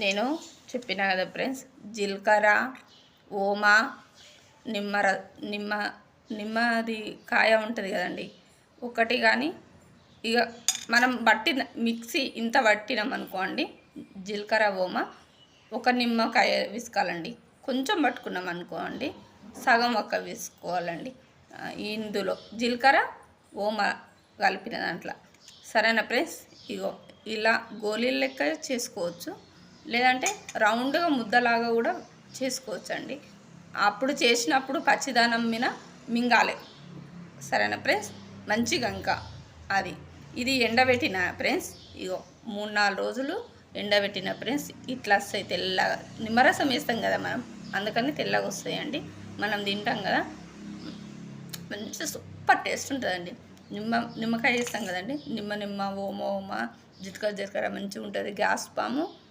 నేను చెప్పిన కదా ఫ్రెండ్స్ జీలకర్ర ఓమా నిమ్మర నిమ్మ నిమ్మది కాయ ఉంటుంది కదండి. ఒకటి కానీ ఇక మనం పట్టిన మిక్సీ ఇంత పట్టినాం అనుకోండి జీలకర్ర ఓమ ఒక నిమ్మకాయ విసుకాలండి కొంచెం పట్టుకున్నాం అనుకోండి సగం ఒక వేసుకోవాలండి. ఇందులో జీలకర్ర ఓమ కలిపిన దాంట్లో. సరేనా ఫ్రెండ్స్? ఇగో ఇలా గోళీల లెక్క చేసుకోవచ్చు. లేదంటే రౌండ్గా ముద్దలాగా కూడా చేసుకోవచ్చండి. అప్పుడు చేసినప్పుడు పచ్చిదానం మీద మింగాలి. సరేనా ఫ్రెండ్స్? మంచిగా ఇంకా అది. ఇది ఎండబెట్టిన ఫ్రెండ్స్. ఇగో మూడు నాలుగు రోజులు ఎండబెట్టిన ఫ్రెండ్స్. ఇట్లా వస్తాయి తెల్లగా నిమ్మరసం వేస్తాం కదా మనం. అందుకని తెల్లగా వస్తాయండి. మనం తింటాం కదా. మంచి సూపర్ టేస్ట్ ఉంటుందండి. నిమ్మ నిమ్మకాయ వేస్తాం కదండి. నిమ్మ నిమ్మ ఓమ ఓమ జితకర జితకర మంచిగా ఉంటుంది. గ్యాస్ పాము